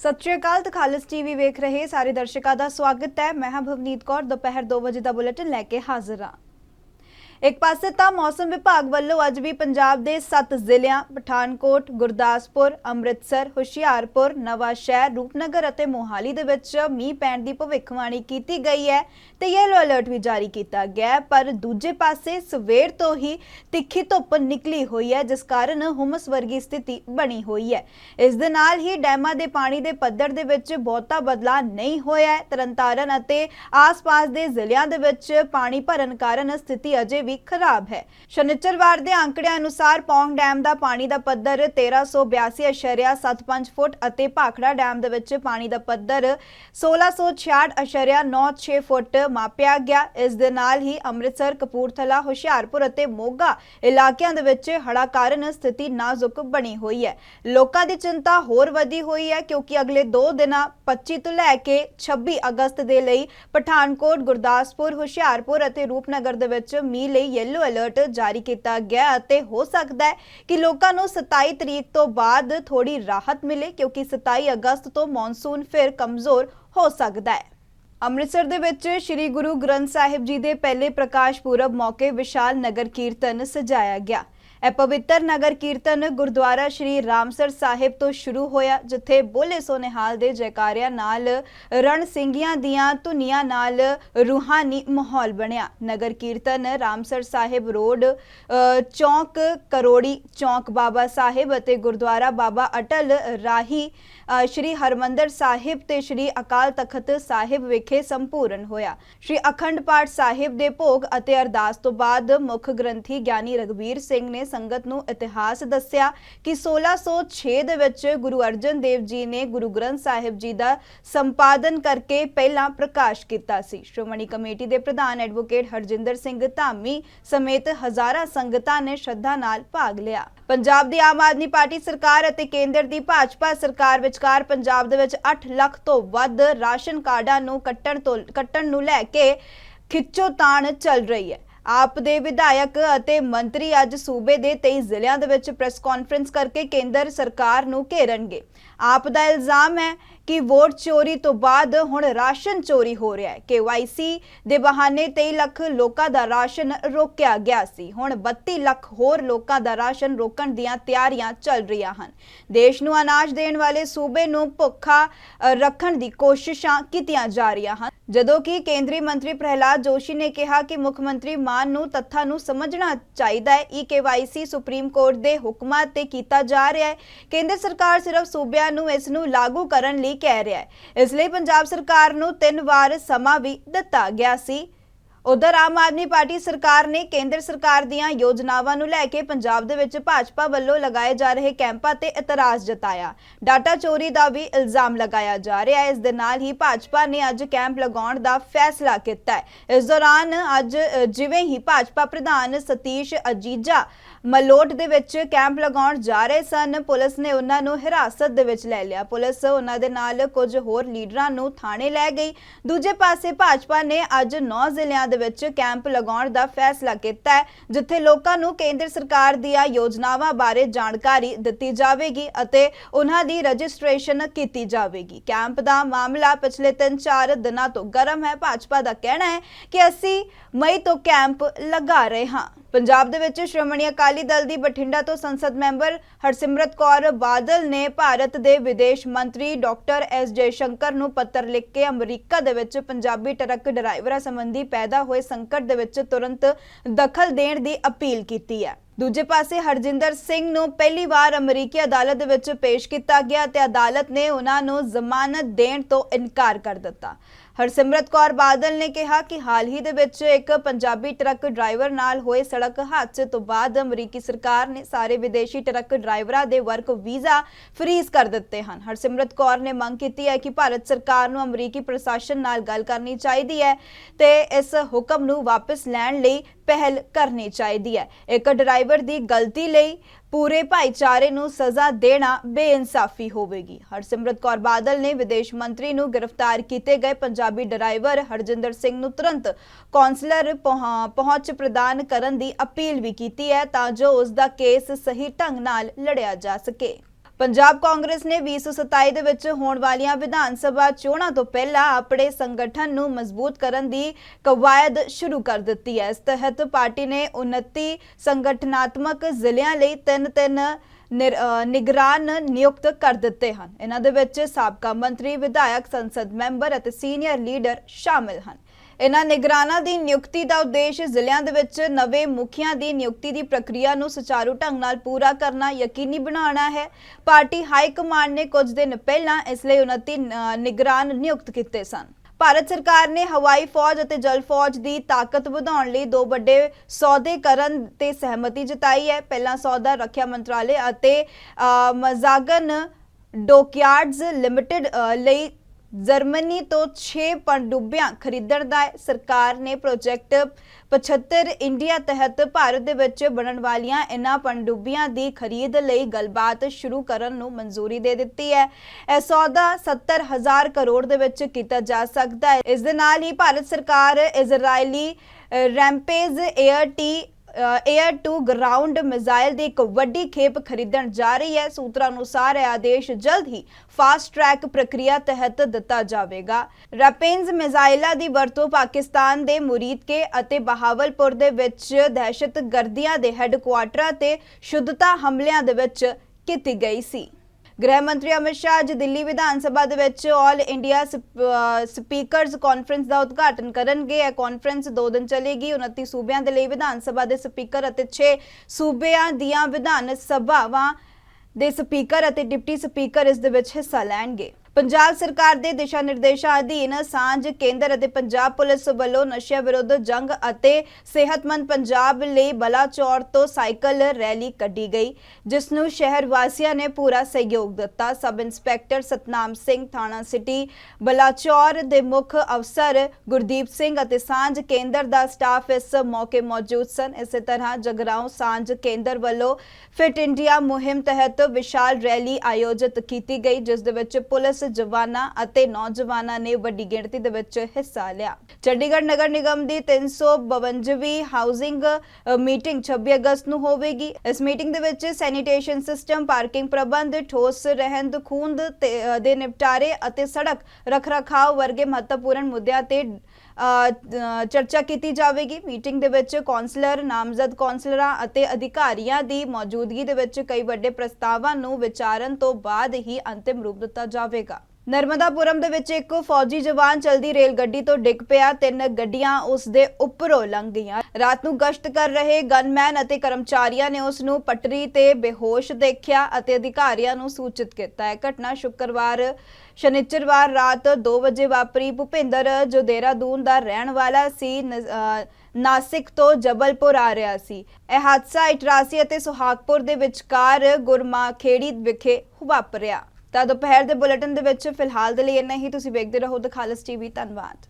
ਸਤਿ ਸ਼੍ਰੀ ਅਕਾਲ, ਤਖਾਲਸ ਟੀਵੀ ਵੇਖ ਰਹੇ ਸਾਰੇ ਦਰਸ਼ਕਾਂ ਦਾ ਸਵਾਗਤ ਹੈ। ਮੈਂ ਹਾਂ ਭਵਨੀਤ ਕੌਰ, ਦੁਪਹਿਰ 2 ਵਜੇ ਦਾ ਬੁਲੇਟਿਨ ਲੈ ਕੇ ਹਾਜ਼ਰ ਹਾਂ। ਇੱਕ ਪਾਸੇ ਤਾਂ ਮੌਸਮ ਵਿਭਾਗ ਵੱਲੋਂ ਅੱਜ ਵੀ ਪੰਜਾਬ ਦੇ 7 ਜ਼ਿਲ੍ਹਿਆਂ, ਪਠਾਨਕੋਟ, ਗੁਰਦਾਸਪੁਰ, ਅੰਮ੍ਰਿਤਸਰ, ਹੁਸ਼ਿਆਰਪੁਰ ਨਵਾਂ ਸ਼ਹਿਰ ਰੂਪਨਗਰ ਅਤੇ ਮੋਹਾਲੀ ਦੇ ਵਿੱਚ ਮੀਂਹ ਪੈਣ ਦੀ ਭਵਿੱਖਬਾਣੀ ਕੀਤੀ ਗਈ ਹੈ ਤੇ ਯੈਲੋ ਅਲਰਟ ਵੀ ਜਾਰੀ ਕੀਤਾ ਗਿਆ ਹੈ। ਪਰ ਦੂਜੇ ਪਾਸੇ ਸਵੇਰ ਤੋਂ ਹੀ ਤਿੱਖੀ ਧੁੱਪ ਨਿਕਲੀ ਹੋਈ ਹੈ, ਜਿਸ ਕਾਰਨ ਹੁਮਸ ਵਰਗੀ ਸਥਿਤੀ ਬਣੀ ਹੋਈ ਹੈ। ਇਸ ਦੇ ਨਾਲ ਹੀ ਡੈਮਾਂ ਦੇ ਪਾਣੀ ਦੇ ਪੱਧਰ ਦੇ ਵਿੱਚ ਬਹੁਤਾ ਬਦਲਾਅ ਨਹੀਂ ਹੋਇਆ ਹੈ। ਤਰਨਤਾਰਨ ਅਤੇ ਆਸ-ਪਾਸ ਦੇ ਜ਼ਿਲ੍ਹਿਆਂ ਦੇ ਵਿੱਚ ਪਾਣੀ ਭਰਨ ਕਾਰਨ ਸਥਿਤੀ ਅਜੇ ਵੀ ਖਰਾਬ ਹੈ। ਸ਼ਨੀਚਰਵਾਰ ਦੇ ਅੰਕੜਿਆਂ ਅਨੁਸਾਰ ਪੌਂਗ ਡੈਮ ਦਾ ਪਾਣੀ ਦਾ ਪੱਧਰ 1382.75 ਫੁੱਟ ਅਤੇ ਭਾਖੜਾ ਡੈਮ ਦੇ ਵਿੱਚ ਪਾਣੀ ਦਾ ਪੱਧਰ 1666.96 ਫੁੱਟ ਮਾਪਿਆ ਗਿਆ। ਇਸ ਦੇ ਨਾਲ ਹੀ ਅੰਮ੍ਰਿਤਸਰ, ਕਪੂਰਥਲਾ, ਹੁਸ਼ਿਆਰਪੁਰ ਅਤੇ ਮੋਗਾ ਇਲਾਕਿਆਂ ਦੇ ਵਿੱਚ ਹੜ੍ਹਾਂ ਕਾਰਨ ਸਥਿਤੀ ਨਾਜ਼ੁਕ ਬਣੀ ਹੋਈ ਹੈ। ਲੋਕਾਂ ਦੀ ਚਿੰਤਾ ਹੋਰ ਵਧੀ ਹੋਈ ਹੈ ਕਿਉਂਕਿ ਅਗਲੇ 2 ਦਿਨਾਂ 25 ਤੋਂ ਲੈ ਕੇ 26 ਅਗਸਤ ਦੇ ਲਈ ਪਠਾਨਕੋਟ, ਗੁਰਦਾਸਪੁਰ, ਹੁਸ਼ਿਆਰਪੁਰ ਅਤੇ ਰੂਪਨਗਰ ਦੇ ਵਿੱਚ ਮੀਂਹ ਲਈ ਯੈਲੋ ਅਲਰਟ ਜਾਰੀ ਕੀਤਾ ਗਿਆ ਅਤੇ ਹੋ ਸਕਦਾ ਹੈ ਕਿ ਲੋਕਾਂ ਨੂੰ 27 ਤਰੀਕ ਤੋਂ ਬਾਅਦ ਥੋੜੀ ਰਾਹਤ ਮਿਲੇ ਕਿਉਂਕਿ 27 ਅਗਸਤ ਤੋਂ ਮੌਨਸੂਨ ਫਿਰ ਕਮਜ਼ੋਰ ਹੋ ਸਕਦਾ ਹੈ। ਅੰਮ੍ਰਿਤਸਰ ਦੇ ਵਿੱਚ ਸ੍ਰੀ ਗੁਰੂ ਗ੍ਰੰਥ ਸਾਹਿਬ ਜੀ ਦੇ ਪਹਿਲੇ ਪ੍ਰਕਾਸ਼ ਪੁਰਬ ਮੌਕੇ ਵਿਸ਼ਾਲ ਨਗਰ ਕੀਰਤਨ ਸਜਾਇਆ ਗਿਆ। ਇਹ ਪਵਿੱਤਰ ਨਗਰ ਕੀਰਤਨ ਗੁਰਦੁਆਰਾ ਸ਼੍ਰੀ ਰਾਮਸਰ ਸਾਹਿਬ ਤੋਂ ਸ਼ੁਰੂ ਹੋਇਆ, ਜਿੱਥੇ ਬੋਲੇ ਸੋਨਿਹਾਲ ਦੇ ਜੈਕਾਰਿਆਂ ਨਾਲ, ਰਣ ਸਿੰਘੀਆਂ ਦੀਆਂ ਧੁਨੀਆਂ ਨਾਲ ਰੂਹਾਨੀ ਮਾਹੌਲ ਬਣਿਆ। ਨਗਰ ਕੀਰਤਨ ਰਾਮਸਰ ਸਾਹਿਬ ਰੋਡ ਚੌਂਕ ਕਰੋੜੀ, ਚੌਂਕ ਬਾਬਾ ਸਾਹਿਬ ਅਤੇ ਗੁਰਦੁਆਰਾ ਬਾਬਾ ਅਟਲ ਰਾਹੀ ਸ਼੍ਰੀ ਹਰਮੰਦਰ ਸਾਹਿਬ ਤੇ ਸ਼੍ਰੀ ਅਕਾਲ ਤਖਤ ਸਾਹਿਬ ਵਿਖੇ ਸੰਪੂਰਨ ਹੋਇਆ। ਸ਼੍ਰੀ ਅਖੰਡ ਪਾਠ ਸਾਹਿਬ ਦੇ ਭੋਗ ਅਤੇ ਅਰਦਾਸ ਤੋਂ ਬਾਅਦ ਮੁੱਖ ਗ੍ਰੰਥੀ ਗਿਆਨੀ ਰਗਵੀਰ ਸਿੰਘ ਨੇ ਸੰਗਤ ਨੂੰ ਇਤਿਹਾਸ ਦੱਸਿਆ ਕਿ 1606 ਦੇ ਵਿੱਚ ਗੁਰੂ ਅਰਜਨ ਦੇਵ ਜੀ ਨੇ ਗੁਰੂ ਗ੍ਰੰਥ ਸਾਹਿਬ ਜੀ ਦਾ ਸੰਪਾਦਨ ਕਰਕੇ ਪਹਿਲਾਂ ਪ੍ਰਕਾਸ਼ ਕੀਤਾ ਸੀ। ਸ਼੍ਰੋਮਣੀ ਕਮੇਟੀ ਦੇ ਪ੍ਰਧਾਨ ਐਡਵੋਕੇਟ ਹਰਜਿੰਦਰ ਸਿੰਘ ਧਾਮੀ ਸਮੇਤ ਹਜ਼ਾਰਾਂ ਸੰਗਤਾਂ ਨੇ ਸ਼ਰਧਾ ਨਾਲ ਭਾਗ ਲਿਆ। ਪੰਜਾਬ ਦੀ ਆਮ ਆਦਮੀ ਪਾਰਟੀ ਸਰਕਾਰ ਅਤੇ ਕੇਂਦਰ ਦੀ ਭਾਜਪਾ ਸਰਕਾਰ ਵਿਚਕਾਰ ਪੰਜਾਬ ਦੇ ਵਿੱਚ 8 ਲੱਖ ਤੋਂ ਵੱਧ ਰਾਸ਼ਨ ਕਾਰਡਾਂ ਨੂੰ ਕੱਟਣ ਤੋਂ ਕੱਟਣ ਨੂੰ ਲੈ ਕੇ ਖਿੱਚੋਤਾਣ ਚੱਲ ਰਹੀ ਹੈ। ਆਪ ਦੇ ਵਿਧਾਇਕ ਅਤੇ ਮੰਤਰੀ ਅੱਜ ਸੂਬੇ ਦੇ 23 ਜ਼ਿਲ੍ਹਿਆਂ ਦੇ ਵਿੱਚ ਪ੍ਰੈਸ ਕਾਨਫਰੰਸ ਕਰਕੇ ਕੇਂਦਰ ਸਰਕਾਰ ਨੂੰ ਘੇਰਨਗੇ। ਆਪ ਦਾ ਇਲਜ਼ਾਮ ਹੈ ਕਿ ਵੋਟ ਚੋਰੀ ਤੋਂ ਬਾਅਦ ਹੁਣ ਰਾਸ਼ਨ ਚੋਰੀ ਹੋ ਰਿਹਾ ਹੈ। ਕੇਵਾਈਸੀ ਦੇ ਬਹਾਨੇ 23 ਲੱਖ ਲੋਕਾਂ ਦਾ ਰਾਸ਼ਨ ਰੋਕਿਆ ਗਿਆ ਸੀ। ਹੁਣ 32 ਲੱਖ ਹੋਰ ਲੋਕਾਂ ਦਾ ਰਾਸ਼ਨ ਰੋਕਣ ਦੀਆਂ ਤਿਆਰੀਆਂ ਚੱਲ ਰਹੀਆਂ ਹਨ। ਦੇਸ਼ ਨੂੰ ਅਨਾਜ ਦੇਣ ਵਾਲੇ ਸੂਬੇ ਨੂੰ ਭੁੱਖਾ ਰੱਖਣ ਦੀ ਕੋਸ਼ਿਸ਼ਾਂ ਕੀਤੀਆਂ ਜਾ ਰਹੀਆਂ ਹਨ। ਜਦੋਂ ਕਿ ਕੇਂਦਰੀ ਮੰਤਰੀ ਪ੍ਰਹਿਲਾਦ ਜੋਸ਼ੀ ਨੇ ਕਿਹਾ ਕਿ ਮੁੱਖ ਮੰਤਰੀ ਮਾਨ ਨੂੰ ਤੱਥਾਂ ਨੂੰ ਸਮਝਣਾ ਚਾਹੀਦਾ ਹੈ। ਇਹ ਕੇਵਾਈਸੀ ਸੁਪਰੀਮ ਕੋਰਟ ਦੇ ਹੁਕਮਾਂ ਤੇ ਕੀਤਾ ਜਾ ਰਿਹਾ ਹੈ। ਕੇਂਦਰ ਸਰਕਾਰ ਸਿਰਫ ਸੂਬਿਆਂ ਨੂੰ ਇਸ ਨੂੰ ਲਾਗੂ ਕਰਨ ਲਈ ਕਹਿ ਰਿਹਾ ਹੈ। ਇਸ ਲਈ ਪੰਜਾਬ ਸਰਕਾਰ ਨੂੰ ਤਿੰਨ ਵਾਰ ਸਮਾਂ ਵੀ ਦਿੱਤਾ ਗਿਆ ਸੀ। ਉਧਰ ਆਮ ਆਦਮੀ ਪਾਰਟੀ ਸਰਕਾਰ ਨੇ ਕੇਂਦਰ ਸਰਕਾਰ ਦੀਆਂ ਯੋਜਨਾਵਾਂ ਨੂੰ ਲੈ ਕੇ ਪੰਜਾਬ ਦੇ ਵਿੱਚ ਭਾਜਪਾ ਵੱਲੋਂ ਲਗਾਏ ਜਾ ਰਹੇ ਕੈਂਪਾਂ ਤੇ ਇਤਰਾਜ਼ ਜਤਾਇਆ। ਡਾਟਾ ਚੋਰੀ ਦਾ ਵੀ ਇਲਜ਼ਾਮ ਲਗਾਇਆ ਜਾ ਰਿਹਾ ਹੈ। ਇਸ ਦੇ ਨਾਲ ਹੀ ਭਾਜਪਾ ਨੇ ਅੱਜ ਕੈਂਪ ਲਗਾਉਣ ਦਾ ਫੈਸਲਾ ਕੀਤਾ ਹੈ। ਇਸ ਦੌਰਾਨ ਅੱਜ ਜਿਵੇਂ ਹੀ ਭਾਜਪਾ ਪ੍ਰਧਾਨ ਸਤੀਸ਼ ਅਜੀਜਾ ਮਲੋਟ ਦੇ ਵਿੱਚ ਕੈਂਪ ਲਗਾਉਣ ਜਾ ਰਹੇ ਸਨ, ਪੁਲਿਸ ਨੇ ਉਹਨਾਂ ਨੂੰ ਹਿਰਾਸਤ ਦੇ ਵਿੱਚ ਲੈ ਲਿਆ। ਪੁਲਿਸ ਉਹਨਾਂ ਦੇ ਨਾਲ ਕੁਝ ਹੋਰ ਲੀਡਰਾਂ ਨੂੰ ਥਾਣੇ ਲੈ ਗਈ। ਦੂਜੇ ਪਾਸੇ ਭਾਜਪਾ ਨੇ ਅੱਜ 9 ਜ਼ਿਲ੍ਹਿਆਂ ਦੇ ਵਿੱਚ ਕੈਂਪ ਲਗਾਉਣ ਦਾ ਫੈਸਲਾ ਕੀਤਾ ਹੈ, ਜਿੱਥੇ ਲੋਕਾਂ ਨੂੰ ਕੇਂਦਰ ਸਰਕਾਰ ਦੀਆਂ ਯੋਜਨਾਵਾਂ ਬਾਰੇ ਜਾਣਕਾਰੀ ਦਿੱਤੀ ਜਾਵੇਗੀ ਅਤੇ ਉਹਨਾਂ ਦੀ ਰਜਿਸਟ੍ਰੇਸ਼ਨ ਕੀਤੀ ਜਾਵੇਗੀ। ਕੈਂਪ ਦਾ ਮਾਮਲਾ ਪਿਛਲੇ 3-4 ਦਿਨਾਂ ਤੋਂ ਗਰਮ ਹੈ। ਭਾਜਪਾ ਦਾ ਕਹਿਣਾ ਹੈ ਕਿ ਅਸੀਂ ਮਈ ਤੋਂ ਕੈਂਪ ਲਗਾ ਰਹੇ ਹਾਂ। ਪੰਜਾਬ ਦੇ ਵਿੱਚ ਸ਼੍ਰੋਮਣੀ ਅਕਾਲੀ ਦਲ ਦੀ ਬਠਿੰਡਾ ਤੋਂ ਸੰਸਦ ਮੈਂਬਰ ਹਰਸਿਮਰਤ ਕੌਰ ਬਾਦਲ ਨੇ ਭਾਰਤ ਦੇ ਵਿਦੇਸ਼ ਮੰਤਰੀ ਡਾਕਟਰ ਐਸ ਜੈਸ਼ੰਕਰ ਨੂੰ ਪੱਤਰ ਲਿਖ ਕੇ ਅਮਰੀਕਾ ਦੇ ਵਿੱਚ ਪੰਜਾਬੀ ਟਰੱਕ ਡਰਾਈਵਰਾਂ ਸੰਬੰਧੀ ਪੈਦਾ ਹੋਏ ਸੰਕਟ ਦੇ ਵਿੱਚ ਤੁਰੰਤ ਦਖਲ ਦੇਣ ਦੀ ਅਪੀਲ ਕੀਤੀ ਹੈ। ਦੂਜੇ ਪਾਸੇ ਹਰਜਿੰਦਰ ਸਿੰਘ ਨੂੰ ਪਹਿਲੀ ਵਾਰ ਅਮਰੀਕੀ ਅਦਾਲਤ ਦੇ ਵਿੱਚ ਪੇਸ਼ ਕੀਤਾ ਗਿਆ ਤੇ ਅਦਾਲਤ ਨੇ ਉਹਨਾਂ ਨੂੰ ਜ਼ਮਾਨਤ ਦੇਣ ਤੋਂ ਇਨਕਾਰ ਕਰ ਦਿੱਤਾ। ਹਰਸਿਮਰਤ ਕੌਰ ਬਾਦਲ ਨੇ ਕਿਹਾ ਕਿ ਹਾਲ ਹੀ ਦੇ ਵਿੱਚ ਇੱਕ ਪੰਜਾਬੀ ਟਰੱਕ ਡਰਾਈਵਰ ਨਾਲ ਹੋਏ ਸੜਕ ਹਾਦਸੇ ਤੋਂ ਬਾਅਦ ਅਮਰੀਕੀ ਸਰਕਾਰ ਨੇ ਸਾਰੇ ਵਿਦੇਸ਼ੀ ਟਰੱਕ ਡਰਾਈਵਰਾਂ ਦੇ ਵਰਕ ਵੀਜ਼ਾ ਫ੍ਰੀਜ਼ ਕਰ ਦਿੱਤੇ ਹਨ। ਹਰਸਿਮਰਤ ਕੌਰ ਨੇ ਮੰਗ ਕੀਤੀ ਹੈ ਕਿ ਭਾਰਤ ਸਰਕਾਰ ਨੂੰ ਅਮਰੀਕੀ ਪ੍ਰਸ਼ਾਸਨ ਨਾਲ ਗੱਲ ਕਰਨੀ ਚਾਹੀਦੀ ਹੈ ਤੇ ਇਸ ਹੁਕਮ ਨੂੰ ਵਾਪਸ ਲੈਣ ਲਈ ਪਹਿਲ ਕਰਨੀ ਚਾਹੀਦੀ ਹੈ। ਇੱਕ ਡਰਾਈਵਰ ਦੀ ਗਲਤੀ ਲਈ ਪੂਰੇ ਭਾਈਚਾਰੇ ਨੂੰ ਸਜ਼ਾ ਦੇਣਾ ਬੇਇਨਸਾਫੀ ਹੋਵੇਗੀ। ਹਰਸਿਮਰਤ ਕੌਰ ਬਾਦਲ ਨੇ ਵਿਦੇਸ਼ ਮੰਤਰੀ ਨੂੰ ਗ੍ਰਿਫਤਾਰ ਕੀਤੇ ਗਏ ਪੰਜਾਬੀ ਡਰਾਈਵਰ ਹਰਜਿੰਦਰ ਸਿੰਘ ਨੂੰ ਤੁਰੰਤ ਕੌਂਸਲਰ ਪਹੁੰ- ਪਹੁੰਚ ਪ੍ਰਦਾਨ ਕਰਨ ਦੀ ਅਪੀਲ ਵੀ ਕੀਤੀ ਹੈ ਤਾਂ ਜੋ ਉਸ ਦਾ ਕੇਸ ਸਹੀ ਢੰਗ ਨਾਲ ਲੜਿਆ ਜਾ ਸਕੇ। ਪੰਜਾਬ ਕਾਂਗਰਸ ਨੇ 2027 ਦੇ ਵਿੱਚ ਹੋਣ ਵਾਲੀਆਂ ਵਿਧਾਨ ਸਭਾ ਚੋਣਾਂ ਤੋਂ ਪਹਿਲਾਂ ਆਪਣੇ ਸੰਗਠਨ ਨੂੰ ਮਜ਼ਬੂਤ ਕਰਨ ਦੀ ਕਵਾਇਦ ਸ਼ੁਰੂ ਕਰ ਦਿੱਤੀ ਹੈ। ਇਸ ਤਹਿਤ ਪਾਰਟੀ ਨੇ 29 ਸੰਗਠਨਾਤਮਕ ਜ਼ਿਲ੍ਹਿਆਂ ਲਈ ਤਿੰਨ ਤਿੰਨ ਨਿਰ- ਨਿਗਰਾਨ ਨਿਯੁਕਤ ਕਰ ਦਿੱਤੇ ਹਨ। ਇਹਨਾਂ ਦੇ ਵਿੱਚ ਸਾਬਕਾ ਮੰਤਰੀ, ਵਿਧਾਇਕ, ਸੰਸਦ ਮੈਂਬਰ ਅਤੇ ਸੀਨੀਅਰ ਲੀਡਰ ਸ਼ਾਮਿਲ ਹਨ। ਇਹਨਾਂ ਨਿਗਰਾਨਾਂ ਦੀ ਨਿਯੁਕਤੀ ਦਾ ਉਦੇਸ਼ ਜ਼ਿਲ੍ਹਿਆਂ ਦੇ ਵਿੱਚ ਨਵੇਂ ਮੁਖੀਆਂ ਦੀ ਨਿਯੁਕਤੀ ਦੀ ਪ੍ਰਕਿਰਿਆ ਨੂੰ ਸੁਚਾਰੂ ਢੰਗ ਨਾਲ ਪੂਰਾ ਕਰਨਾ ਯਕੀਨੀ ਬਣਾਉਣਾ ਹੈ। ਪਾਰਟੀ ਹਾਈ ਕਮਾਂਡ ਨੇ ਕੁਝ ਦਿਨ ਪਹਿਲਾਂ ਇਸ ਲਈ 29 ਨਿਗਰਾਨ ਨਿਯੁਕਤ ਕੀਤੇ ਸਨ। ਭਾਰਤ ਸਰਕਾਰ ਨੇ ਹਵਾਈ ਫੌਜ ਅਤੇ ਜਲ ਫੌਜ ਦੀ ਤਾਕਤ ਵਧਾਉਣ ਲਈ ਦੋ ਵੱਡੇ ਸੌਦੇ ਕਰਨ ਤੇ ਸਹਿਮਤੀ ਜਤਾਈ ਹੈ। ਪਹਿਲਾ ਸੌਦਾ ਰੱਖਿਆ ਮੰਤਰਾਲੇ ਅਤੇ ਮਜ਼ਾਗਨ ਡੋਕਯਾਰਡਸ ਲਿਮਟਿਡ ਲਈ ਜਰਮਨੀ ਤੋਂ 6 ਪਣਡੁੱਬੀਆਂ ਖਰੀਦਣ ਦਾ ਸਰਕਾਰ ਨੇ ਪ੍ਰੋਜੈਕਟ 75 ਇੰਡੀਆ ਤਹਿਤ ਭਾਰਤ ਦੇ ਵਿੱਚ ਬਣਨ ਵਾਲੀਆਂ ਇਨ੍ਹਾਂ ਪਣਡੁੱਬੀਆਂ ਦੀ ਖਰੀਦ ਲਈ ਗੱਲਬਾਤ ਸ਼ੁਰੂ ਕਰਨ ਨੂੰ ਮਨਜ਼ੂਰੀ ਦੇ ਦਿੱਤੀ ਹੈ। ਇਹ ਸੌਦਾ 70000 ਕਰੋੜ ਦੇ ਵਿੱਚ ਕੀਤਾ ਜਾ ਸਕਦਾ ਹੈ। ਇਸ ਦੇ ਨਾਲ ਹੀ ਭਾਰਤ ਸਰਕਾਰ Israeli a, Rampage air to air to ground missile ਦੀ ਇੱਕ ਵੱਡੀ ਖੇਪ ਖਰੀਦਣ ਜਾ ਰਹੀ ਹੈ। ਸੂਤਰਾਂ ਅਨੁਸਾਰ ਇਹ ਆਦੇਸ਼ ਜਲਦ ਹੀ ਫਾਸਟ ਟਰੈਕ ਪ੍ਰਕਿਰਿਆ ਤਹਿਤ ਦਿੱਤਾ ਜਾਵੇਗਾ। ਰੈਪੇਨਸ ਮਿਜ਼ਾਈਲਾਂ ਦੀ ਵਰਤੋਂ ਪਾਕਿਸਤਾਨ ਦੇ ਮੁਰੀਦਕੇ ਅਤੇ ਬਹਾਵਲਪੁਰ ਦੇ ਵਿੱਚ ਦਹਿਸ਼ਤਗਰਦੀਆਂ ਦੇ ਹੈੱਡਕੁਆਟਰਾਂ ਤੇ ਸ਼ੁੱਧਤਾ ਹਮਲਿਆਂ ਦੇ ਵਿੱਚ ਕੀਤੀ ਗਈ ਸੀ। ਗ੍ਰਹਿ ਮੰਤਰੀ ਅਮਿਤ ਸ਼ਾਹ ਅੱਜ ਦਿੱਲੀ ਵਿਧਾਨ ਸਭਾ ਦੇ ਵਿੱਚ ਆਲ ਇੰਡੀਆ ਸਪ- ਸਪੀਕਰਜ਼ ਕਾਨਫਰੰਸ ਦਾ ਉਦਘਾਟਨ ਕਰਨਗੇ। ਇਹ ਕਾਨਫਰੰਸ 2 ਦਿਨ ਚੱਲੇਗੀ। 29 ਸੂਬਿਆਂ ਦੇ ਲਈ ਵਿਧਾਨ ਸਭਾ ਦੇ ਸਪੀਕਰ ਅਤੇ 6 ਸੂਬਿਆਂ ਦੀਆਂ ਵਿਧਾਨ ਸਭਾਵਾਂ ਦੇ ਸਪੀਕਰ ਅਤੇ ਡਿਪਟੀ ਸਪੀਕਰ ਇਸ ਦੇ ਵਿੱਚ ਹਿੱਸਾ ਲੈਣਗੇ। ਪੰਜਾਬ ਸਰਕਾਰ ਦੇ ਦਿਸ਼ਾ ਨਿਰਦੇਸ਼ਾਂ ਅਧੀਨ ਸਾਂਝ ਕੇਂਦਰ ਅਤੇ ਪੰਜਾਬ ਪੁਲਿਸ ਵੱਲੋਂ ਨਸ਼ਿਆਂ ਵਿਰੁੱਧ ਜੰਗ ਅਤੇ ਸਿਹਤਮੰਦ ਪੰਜਾਬ ਲਈ ਬਲਾਚੌਰ ਤੋਂ ਸਾਈਕਲ ਰੈਲੀ ਕੱਢੀ ਗਈ, ਜਿਸ ਨੂੰ ਸ਼ਹਿਰ ਵਾਸੀਆਂ ਨੇ ਪੂਰਾ ਸਹਿਯੋਗ ਦਿੱਤਾ। ਸਬ ਇੰਸਪੈਕਟਰ ਸਤਨਾਮ ਸਿੰਘ ਥਾਣਾ ਸਿਟੀ, ਬਲਾਚੌਰ ਦੇ ਮੁੱਖ ਅਫਸਰ ਗੁਰਦੀਪ ਸਿੰਘ ਅਤੇ ਸਾਂਝ ਕੇਂਦਰ ਦਾ ਸਟਾਫ ਇਸ ਮੌਕੇ ਮੌਜੂਦ ਸਨ। ਇਸੇ ਤਰ੍ਹਾਂ ਜਗਰਾਉਂ ਸਾਂਝ ਕੇਂਦਰ ਵੱਲੋਂ ਫਿਟ ਇੰਡੀਆ ਮੁਹਿੰਮ ਤਹਿਤ ਵਿਸ਼ਾਲ ਰੈਲੀ ਆਯੋਜਿਤ ਕੀਤੀ ਗਈ, ਜਿਸ ਦੇ ਵਿੱਚ ਪੁਲਿਸ ਜਵਾਨਾਂ ਅਤੇ ਨੌਜਵਾਨਾਂ ਨੇ ਵੱਡੀ ਗਿਣਤੀ ਦੇ ਵਿੱਚ ਹਿੱਸਾ ਲਿਆ। ਚੰਡੀਗੜ੍ਹ ਨਗਰ ਨਿਗਮ ਦੀ 352ਵੀਂ ਹਾਊਸਿੰਗ ਮੀਟਿੰਗ 26 ਅਗਸਤ ਨੂੰ ਹੋਵੇਗੀ। ਇਸ ਮੀਟਿੰਗ ਦੇ ਵਿੱਚ ਸੈਨੀਟੇਸ਼ਨ ਸਿਸਟਮ ਪਾਰਕਿੰਗ ਪ੍ਰਬੰਧ ਠੋਸ ਰਹਿੰਦ ਖੂੰਦ ਤੇ, ਦੇ ਨਿਪਟਾਰੇ ਅਤੇ ਸੜਕ ਰਖਰਖਾਵ ਵਰਗੇ ਮਹੱਤਵਪੂਰਨ ਮੁੱਦਿਆਂ ਤੇ ਚਰਚਾ ਕੀਤੀ ਜਾਵੇਗੀ। ਮੀਟਿੰਗ ਦੇ ਵਿੱਚ ਕੌਂਸਲਰ ਨਾਮਜ਼ਦ ਕੌਂਸਲਰਾਂ ਅਤੇ ਅਧਿਕਾਰੀਆਂ ਦੀ ਮੌਜੂਦਗੀ ਦੇ ਵਿੱਚ ਕਈ ਵੱਡੇ ਪ੍ਰਸਤਾਵਾਂ ਨੂੰ ਵਿਚਾਰਨ ਤੋਂ ਬਾਅਦ ਹੀ ਅੰਤਿਮ ਰੂਪ ਦਿੱਤਾ ਜਾਵੇਗਾ। ਨਰਮਦਾਪੁਰਮ ਦੇ ਵਿੱਚ ਇੱਕ ਫੌਜੀ ਜਵਾਨ ਚਲਦੀ ਰੇਲ ਗੱਡੀ ਤੋਂ ਡਿੱਗ ਪਿਆ। ਤਿੰਨ ਗੱਡੀਆਂ ਉਸ ਦੇ ਉੱਪਰੋਂ ਲੰਘ ਗਈਆਂ। ਰਾਤ ਨੂੰ ਗਸ਼ਤ ਕਰ ਰਹੇ ਗਨਮੈਨ ਅਤੇ ਕਰਮਚਾਰੀਆਂ ਨੇ ਉਸ ਨੂੰ ਪਟਰੀ ਤੇ ਬੇਹੋਸ਼ ਦੇਖਿਆ ਅਤੇ ਅਧਿਕਾਰੀਆਂ ਨੂੰ ਸੂਚਿਤ ਕੀਤਾ। ਹੈ ਘਟਨਾ ਸ਼ੁੱਕਰਵਾਰ, ਸ਼ਨੀਚਰਵਾਰ ਰਾਤ 2 ਵਜੇ ਵਾਪਰੀ। ਭੁਪਿੰਦਰ ਜੋ ਦੇਹਰਾਦੂਨ ਦਾ ਰਹਿਣ ਵਾਲਾ ਸੀ ਨਾਸਿਕ ਤੋਂ ਜਬਲਪੁਰ ਆ ਰਿਹਾ ਸੀ। ਇਹ ਹਾਦਸਾ ਇਟਰਾਸੀ ਅਤੇ ਸੁਹਾਗਪੁਰ ਦੇ ਵਿਚਕਾਰ ਗੁਰਮਾਖੇੜੀ ਵਿਖੇ ਵਾਪਰਿਆ। ਤਾਂ ਦੁਪਹਿਰ ਦੇ ਬੁਲੇਟਿਨ ਦੇ ਵਿੱਚ ਫਿਲਹਾਲ ਦੇ ਲਈ ਇੰਨਾ ਹੀ। ਤੁਸੀਂ ਵੇਖਦੇ ਰਹੋ ਦ ਖਾਲਸ ਟੀਵੀ। ਧੰਨਵਾਦ।